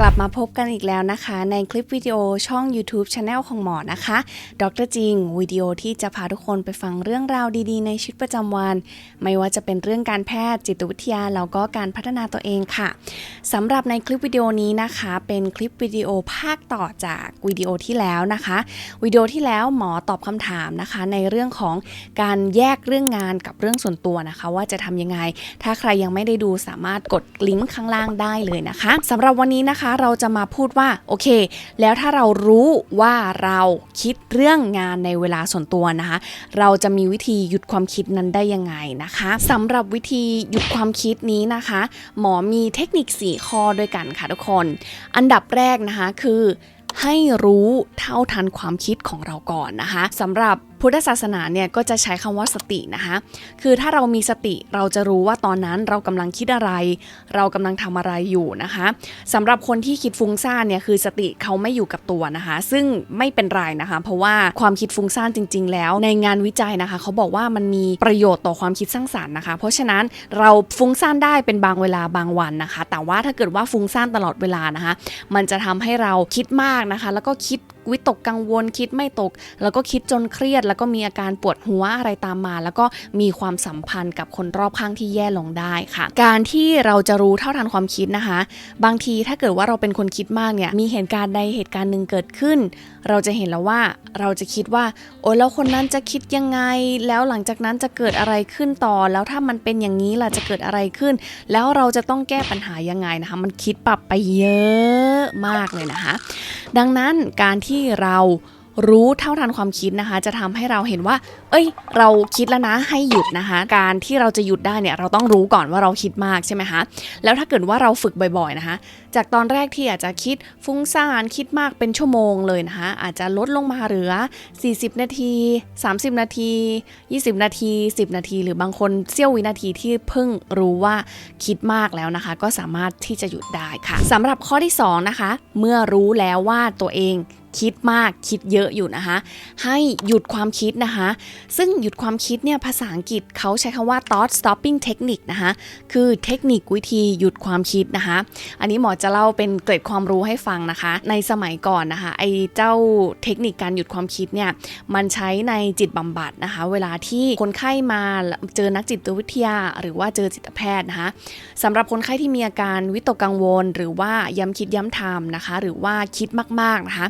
กลับมาพบกันอีกแล้วนะคะ ในคลิปวิดีโอช่อง YouTube Channel ของหมอนะคะ ดรจริงวิดีโอที่จะพาทุกคนไปฟังเรื่องราวดีๆ ในชีวิตประจำวัน ไม่ว่าจะเป็นเรื่องการแพทย์จิตวิทยา แล้วก็การพัฒนาตัวเองค่ะสำหรับในคลิปวิดีโอนี้นะคะ เป็นคลิปวิดีโอภาคต่อจากวิดีโอที่แล้วนะคะวิดีโอที่แล้วหมอตอบคำถามนะคะ ในเรื่องของการแยกเรื่องงานกับเรื่องส่วนตัวนะคะ ว่าจะทำยังไง ถ้าใครยังไม่ได้ดูสามารถกดลิงก์ข้างล่างได้เลยนะคะสำหรับวันนี้นะคะเราจะมาพูดว่าโอเค แล้วถ้าเรารู้ว่าเราคิดเรื่องงานในเวลาส่วนตัวนะคะ เราจะมีวิธีหยุดความคิดนั้นได้ยังไงนะคะสำหรับวิธีหยุดความคิดนี้นะคะ หมอมีเทคนิค 4 ข้อด้วยกันค่ะทุกคน อันดับแรกนะคะคือให้รู้เท่าทันความคิดของเราก่อนนะคะสำหรับพุทธศาสนาเนี่ยก็จะใช้คำว่าสตินะคะคือถ้าเรามีสติเราจะรู้ว่าตอนนั้นเรากำลังคิดอะไร เรากำลังทำอะไรอยู่นะคะสำหรับคนที่คิดฟุ้งซ่านเนี่ยคือสติเขาไม่อยู่กับตัวนะคะ ซึ่งไม่เป็นไรนะคะ เพราะว่าความคิดฟุ้งซ่านจริง ๆ แล้ว ในงานวิจัยนะคะเขาบอกว่ามันมีประโยชน์ต่อความคิดสร้างสรรค์นะคะ เพราะฉะนั้นเราฟุ้งซ่านได้เป็นบางเวลาบางวันนะคะ แต่ว่าถ้าเกิดว่าฟุ้งซ่านตลอดเวลานะคะ มันจะทำให้เราคิดมากนะคะ แล้วก็คิด วิตกกังวลคิดไม่ตก แล้วก็คิดจนเครียด แล้วก็มีอาการปวดหัวอะไรตามมา แล้วก็มีความสัมพันธ์กับคนรอบข้างที่แย่ลงได้ค่ะ การที่เราจะรู้เท่าทันความคิดนะคะ บางทีถ้าเกิดว่าเราเป็นคนคิดมากเนี่ยมีเหตุการณ์ใดเหตุการณ์หนึ่งเกิดขึ้น เราจะเห็นแล้วว่าเราจะคิดว่า โอ้แล้วคนนั้นจะคิดยังไง แล้วหลังจากนั้นจะเกิดอะไรขึ้นต่อ แล้วถ้ามันเป็นอย่างนี้ล่ะจะเกิดอะไรขึ้น แล้วเราจะต้องแก้ปัญหายังไงนะคะ มันคิดปรับไปเยอะมากเลยนะคะ ดังนั้นการที่ที่เรารู้เท่าทันความคิดนะคะ จะทำให้เราเห็นว่า เอ้ย เราคิดแล้วนะให้หยุดนะคะ การที่เราจะหยุดได้เนี่ยเราต้องรู้ก่อนว่าเราคิดมากใช่ไหมคะแล้วถ้าเกิดว่าเราฝึกบ่อยๆนะคะ จากตอนแรกที่อาจจะคิดฟุ้งซ่านคิดมากเป็นชั่วโมงเลยนะคะอาจจะลดลงมาเหลือ 40 นาที 30 นาที 20 นาที 10 นาที หรือบางคนเสี้ยววินาทีที่เพิ่งรู้ว่าคิดมากแล้วนะคะ ก็สามารถที่จะหยุดได้ค่ะสำหรับข้อที่2นะคะเมื่อรู้แล้วว่าตัวเอง คิดมากคิดเยอะอยู่นะคะ ให้หยุดความคิดนะคะ ซึ่งหยุดความคิดเนี่ยภาษาอังกฤษเขาใช้คำว่า thought stopping technique นะคะคือเทคนิควิธีหยุดความคิดนะคะ อันนี้หมอจะเล่าเป็นเกร็ดความรู้ให้ฟังนะคะ ในสมัยก่อนนะคะไอ้เจ้าเทคนิคการหยุดความคิดเนี่ยมันใช้ในจิตบำบัดนะคะ เวลาที่คนไข้มาเจอนักจิตวิทยา หรือว่าเจอจิตแพทย์นะคะสำหรับคนไข้ที่มีอาการวิตกกังวล หรือว่าย้ำคิดย้ำทำนะคะ หรือว่าคิดมากๆนะคะ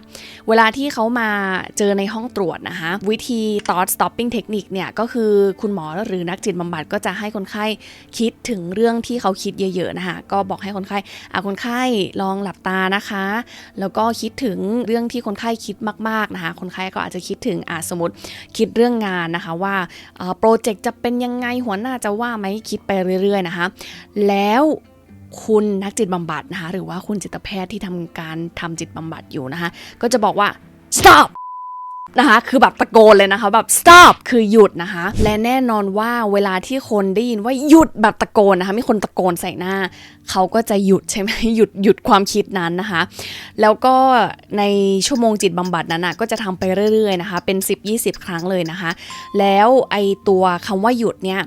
เวลาที่เขามาเจอในห้องตรวจนะคะวิธี thought stopping technique เนี่ยก็คือคุณหมอหรือนักจิตบำบัดก็จะให้คนไข้คิดถึงเรื่องที่เขาคิดเยอะๆนะคะก็บอกให้คนไข้อะคนไข้ลองหลับตานะคะ แล้วก็คิดถึงเรื่องที่คนไข้คิดมากๆนะคะคนไข้ก็อาจจะคิดถึงอะสมมติคิดเรื่องงานนะคะว่าโปรเจกต์จะเป็นยังไงหัวหน้าจะว่าไหมคิดไปเรื่อยๆนะคะแล้ว คุณนักจิตบำบัดนะคะหรือว่าคุณจิตแพทย์ที่ทำการทำจิตบำบัดอยู่นะคะก็จะบอกว่า stop นะคะคือแบบตะโกนเลยนะคะแบบ stop คือหยุดนะคะ และแน่นอนว่าเวลาที่คนได้ยินว่าหยุดแบบตะโกนนะคะมีคนตะโกนใส่หน้า เขาก็จะหยุดใช่ไหมหยุดหยุดความคิดนั้นนะคะ แล้วก็ในชั่วโมงจิตบำบัดนั้นนะก็จะทำไปเรื่อยๆนะคะเป็น 10-20 ครั้งเลยนะคะ แล้วไอตัวคำว่าหยุดเนี่ย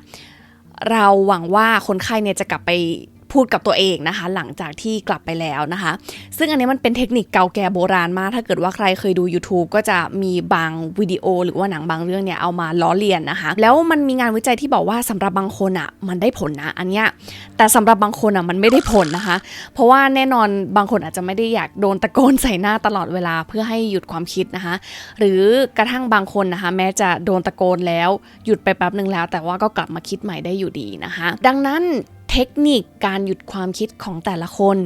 เราหวังว่าคนไข้เนี่ยจะกลับไป พูดกับตัวเองนะคะ หลังจากที่กลับไปแล้วนะคะ ซึ่งอันนี้มันเป็นเทคนิคเก่าแก่โบราณมาก ถ้าเกิดว่าใครเคยดู YouTube ก็จะมีบางวิดีโอ หรือว่าหนังบางเรื่องเนี่ยเอามาล้อเลียนนะคะ แล้วมันมีงานวิจัยที่บอกว่าสำหรับบางคนอะมันได้ผลนะอันเนี้ยแต่สำหรับบางคนอะมันไม่ได้ผลนะคะ เพราะว่าแน่นอนบางคนอาจจะไม่ได้อยากโดนตะโกนใส่หน้าตลอดเวลาเพื่อให้หยุดความคิดนะคะ หรือกระทั่งบางคนนะคะ แม้จะโดนตะโกนแล้วหยุดไปแป๊บหนึ่งแล้ว แต่ว่าก็กลับมาคิดใหม่ได้อยู่ดีนะคะ ดังนั้น เทคนิคการหยุดความคิดของแต่ละคน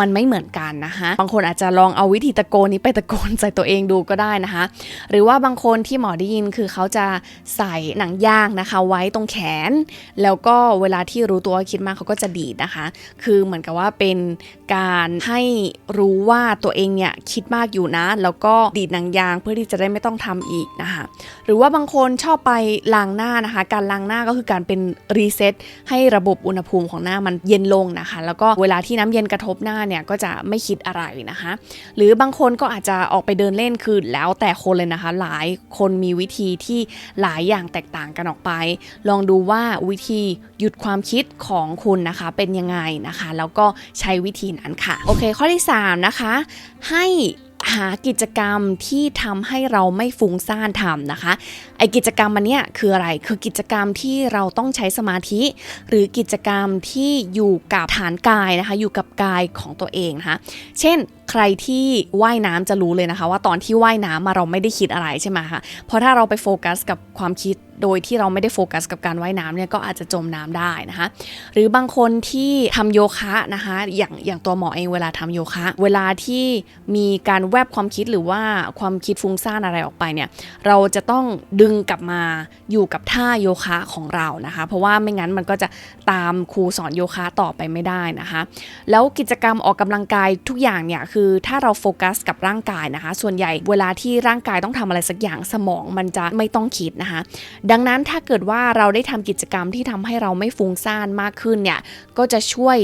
มันไม่เหมือนกันนะคะบางคนอาจจะลองเอาวิธีตะโกนนี้ไปตะโกนใส่ตัวเองดูก็ได้นะคะ หรือว่าบางคนที่หมอได้ยินคือเขาจะใส่หนังยางนะคะ ไว้ตรงแขน แล้วก็เวลาที่รู้ตัวคิดมากเขาก็จะดีดนะคะ คือเหมือนกับว่าเป็น การให้รู้ว่าตัวเองเนี่ยคิดมากอยู่นะ แล้วก็ดีดหนังยางเพื่อที่จะได้ไม่ต้องทำอีกนะคะหรือว่าบางคนชอบไปล้างหน้านะคะ การล้างหน้าก็คือการเป็นรีเซ็ตให้ระบบอุณหภูมิของหน้ามันเย็นลงนะคะ แล้วก็เวลาที่น้ำเย็นกระทบหน้าเนี่ยก็จะไม่คิดอะไรนะคะ หรือบางคนก็อาจจะออกไปเดินเล่นคือแล้วแต่คนเลยนะคะ หลายคนมีวิธีที่หลายอย่างแตกต่างกันออกไป ลองดูว่าวิธีหยุดความคิดของคุณนะคะเป็นยังไงนะคะ แล้วก็ใช้วิธีนั้นค่ะ โอเค ข้อที่ 3 นะคะ ให้หากิจกรรมที่ทำให้เราไม่ฟุ้งซ่านทำนะคะ ไอกิจกรรมมันเนี้ยคืออะไร คือกิจกรรมที่เราต้องใช้สมาธิ หรือกิจกรรมที่อยู่กับฐานกายนะคะ อยู่กับกายของตัวเองนะคะ เช่น ใครที่ว่ายน้ำจะรู้เลยนะคะ ว่าตอนที่ว่ายน้ำมาเราไม่ได้คิดอะไรใช่ไหมคะเพราะถ้าเราไปโฟกัสกับความคิดโดยที่เราไม่ได้โฟกัสกับการว่ายน้ำเนี่ยก็อาจจะจมน้ำได้นะคะ หรือบางคนที่ทำโยคะนะคะ อย่างอย่างตัวหมอเองเวลาทำโยคะ เวลาที่มีการแวบความคิดหรือว่าความคิดฟุ้งซ่านอะไรออกไปเนี่ย เราจะต้องดึงกลับมาอยู่กับท่าโยคะของเรานะคะ เพราะว่าไม่งั้นมันก็จะตามครูสอนโยคะต่อไปไม่ได้นะคะ แล้วกิจกรรมออกกำลังกายทุกอย่างเนี่ยคือถ้าเราโฟกัสกับร่างกายนะคะ ส่วนใหญ่เวลาที่ร่างกายต้องทำอะไรสักอย่างสมองมันจะไม่ต้องคิดนะคะ ดังนั้นถ้าเกิดว่าเราได้ทำกิจกรรมที่ทำให้เราไม่ฟุ้งซ่านมากขึ้นเนี่ยก็จะช่วย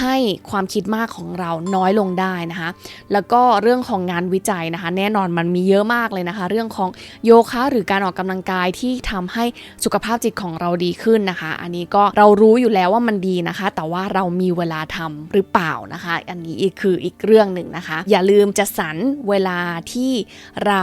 ให้ความคิดมากของเราน้อยลงได้นะคะ แล้วก็เรื่องของงานวิจัยนะคะ แน่นอนมันมีเยอะมากเลยนะคะ เรื่องของโยคะหรือการออกกำลังกายที่ทำให้สุขภาพจิตของเราดีขึ้นนะคะ อันนี้ก็เรารู้อยู่แล้วว่ามันดีนะคะ แต่ว่าเรามีเวลาทำหรือเปล่านะคะ อันนี้อีกคืออีกเรื่องหนึ่งนะคะ อย่าลืมจะสรรเวลาที่เรา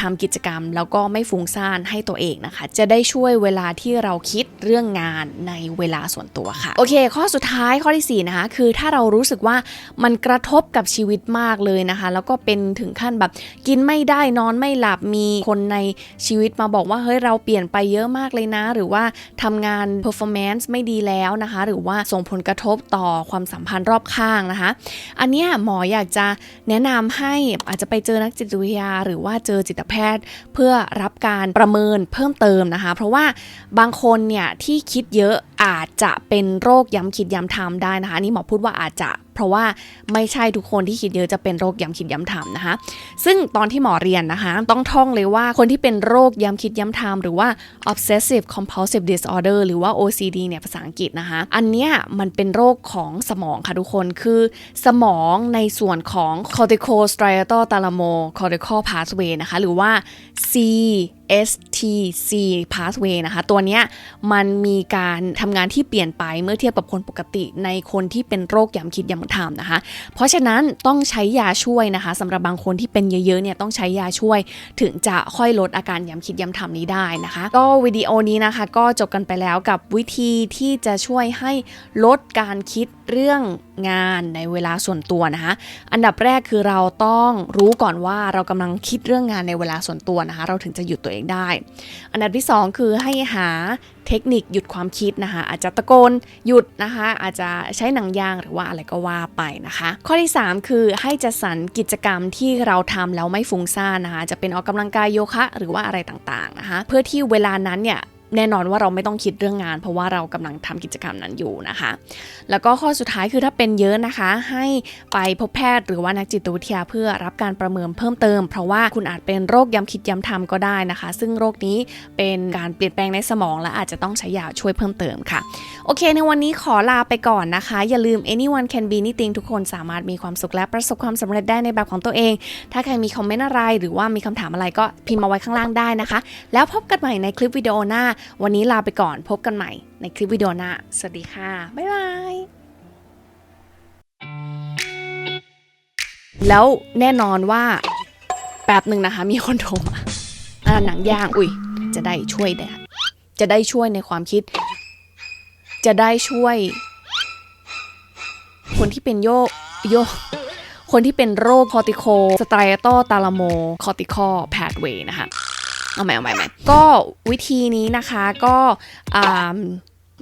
ทำกิจกรรม แล้วก็ไม่ฟุ้งซ่านให้ตัวเองนะคะ จะได้ช่วยเวลาที่เราคิดเรื่องงานในเวลาส่วนตัวค่ะโอเค ข้อสุดท้ายข้อที่สี่นะคะคือถ้าเรารู้สึกว่ามันกระทบกับชีวิตมากเลยนะคะ แล้วก็เป็นถึงขั้นแบบกินไม่ได้นอนไม่หลับมีคนในชีวิตมาบอกว่าเฮ้ยเราเปลี่ยนไปเยอะมากเลยนะ หรือว่าทำงาน performance ไม่ดีแล้วนะคะ หรือว่าส่งผลกระทบต่อความสัมพันธ์รอบข้างนะคะ อันนี้หมออยากจะแนะนำให้อาจจะไปเจอนักจิตวิทยา หรือว่าเจอจิตแพทย์ เพื่อรับการประเมินเพิ่มเติมนะคะ เพราะว่าบางคนเนี่ยที่คิดเยอะอาจจะเป็นโรคย้ำคิดย้ำทำได้นะคะนนี้หมอพูดว่าอาจจะ เพราะว่าไม่ใช่ทุกคนที่คิดเยอะจะเป็นโรคย้ำคิดย้ำทำนะคะ ซึ่งตอนที่หมอเรียนนะคะ ต้องท่องเลยว่าคนที่เป็นโรคย้ำคิดย้ำทำหรือว่า obsessive compulsive disorder หรือว่า OCD เนี่ยภาษาอังกฤษนะคะ อันเนี้ยมันเป็นโรคของสมองค่ะทุกคนคือสมองในส่วนของ cortical striatal thalamo cortical pathway นะคะหรือว่า C STC pathway นะคะ ตัวเนี้ยมันมีการทำงานที่เปลี่ยนไปเมื่อเทียบกับคนปกติในคนที่เป็นโรคย้ำคิดย้ำทำนะคะ เพราะฉะนั้นต้องใช้ยาช่วยนะคะสำหรับบางคนที่เป็นเยอะๆเนี่ยต้องใช้ยาช่วย ถึงจะค่อยลดอาการย้ำคิดย้ำทำนี้ได้นะคะ ก็วิดีโอนี้นะคะ ก็จบกันไปแล้วกับวิธีที่จะช่วยให้ลดการคิดเรื่อง งานในเวลาส่วนตัวนะคะ อันดับแรกคือเราต้องรู้ก่อนว่าเรากำลังคิดเรื่องงานในเวลาส่วนตัวนะคะ เราถึงจะหยุดตัวเองได้ อันดับที่ 2 คือให้หาเทคนิคหยุดความคิดนะคะ อาจจะตะโกนหยุดนะคะ อาจจะใช้หนังยางหรือว่าอะไรก็ว่าไปนะคะ ข้อที่ 3 คือให้จัดสรรกิจกรรมที่เราทำแล้วไม่ฟุ้งซ่านนะคะ จะเป็นออกกำลังกายโยคะ หรือว่าอะไรต่างๆนะคะ เพื่อที่เวลานั้นเนี่ย แน่นอนว่าเราไม่ต้องคิดเรื่องงาน เพราะว่าเรากำลังทำกิจกรรมนั้นอยู่นะคะ แล้วก็ข้อสุดท้ายคือถ้าเป็นเยอะนะคะ ให้ไปพบแพทย์หรือว่านักจิตวิทยาเพื่อรับการประเมินเพิ่มเติม เพราะว่าคุณอาจเป็นโรคย้ำคิดย้ำทำก็ได้นะคะ ซึ่งโรคนี้เป็นการเปลี่ยนแปลงในสมองและอาจจะต้องใช้ยาช่วยเพิ่มเติมค่ะ โอเค ในวันนี้ขอลาไปก่อนนะคะ อย่าลืม anyone can be anything ทุกคนสามารถมีความสุขและประสบความสำเร็จได้ในแบบของตัวเอง ถ้าใครมีคอมเมนต์อะไร หรือว่ามีคำถามอะไรก็พิมพ์มาไว้ข้างล่างได้นะคะ แล้วพบกันใหม่ในคลิปวิดีโอหน้าวันนี้ลาไปก่อนพบกันใหม่ในคลิปวิดีโอหน้า สวัสดีค่ะ บ๊ายบายแล้วแน่นอนว่าแป๊บหนึ่งนะคะ มีคนโทรมาอ่าหนังย่าง อุ้ย จะได้ช่วยแดดจะได้ช่วยในความคิด จะได้ช่วย คนที่เป็นโยกโยกคนที่เป็นโรคคอติโค สไตรโตตาลโม คอติคอแพดเวย์นะคะ เอาใหม่เอาใหม่เอาใหม่ก็วิธีนี้นะคะก็อ่า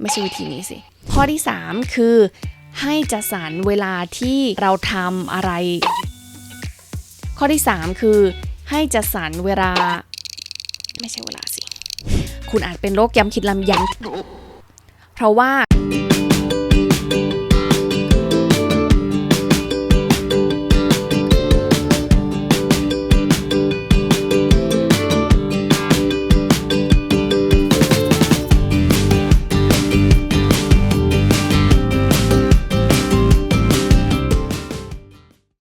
ไม่ใช่วิธีนี้สิ ข้อที่ 3 คือให้จัดสรรเวลาที่เราทำอะไร ข้อที่ 3 คือให้จัดสรรเวลา ไม่ใช่เวลาสิ คุณอาจเป็นโรคย้ำคิดลำย้ำเพราะว่า